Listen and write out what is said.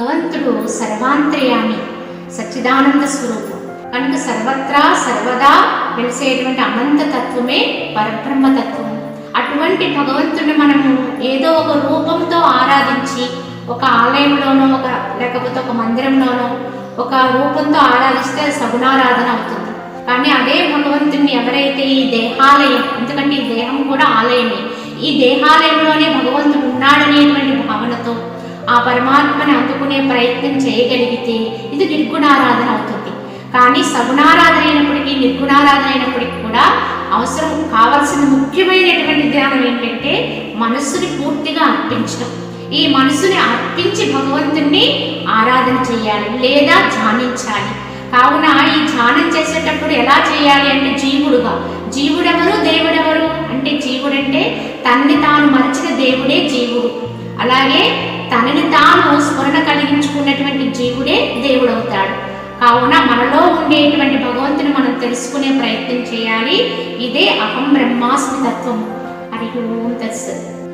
భగవంతుడు సర్వాంతర్యామి సచ్చిదానంద స్వరూపం. కనుక సర్వత్రా సర్వదా వెలిసేటువంటి అనంత తత్వమే పరబ్రహ్మ తత్వం అటువంటి భగవంతుడిని మనము ఏదో ఒక రూపంతో ఆరాధించి ఒక ఆలయంలోనో ఒక లేకపోతే ఒక మందిరంలోనో ఒక రూపంతో ఆరాధిస్తే సగుణారాధన అవుతుంది. కానీ అదే భగవంతుని ఎవరైతే ఈ దేహాలయం ఎందుకంటే ఈ దేహం కూడా ఆలయమే. ఈ దేహాలయంలోనే భగవంతుడు ఉన్నాడనేటువంటి భావనతో ఆ పరమాత్మని అందుకునే ప్రయత్నం చేయగలిగితే ఇది నిర్గుణారాధన అవుతుంది. కానీ సగుణారాధన అయినప్పటికీ నిర్గుణారాధన అయినప్పటికీ కూడా అవసరం కావాల్సిన ముఖ్యమైనటువంటి ధ్యానం ఏంటంటే మనస్సుని పూర్తిగా అర్పించడం. ఈ మనసుని అర్పించి భగవంతుణ్ణి ఆరాధన చేయాలి లేదా ధ్యానించాలి. కావున ఈ ధ్యానం చేసేటప్పుడు ఎలా చేయాలి అంటే జీవుడుగా. జీవుడెవరు? దేవుడెవరు? అంటే జీవుడంటే తన్ని తాను మరిచిన దేవుడే జీవుడు. అలాగే తనని తాను స్మరణ కలిగించుకున్నటువంటి జీవుడే దేవుడవుతాడు. కావున మనలో ఉండేటువంటి భగవంతుని మనం తెలుసుకునే ప్రయత్నం చేయాలి. ఇదే అహం బ్రహ్మాస్మి తత్వం హరి ఓం తత్సత్.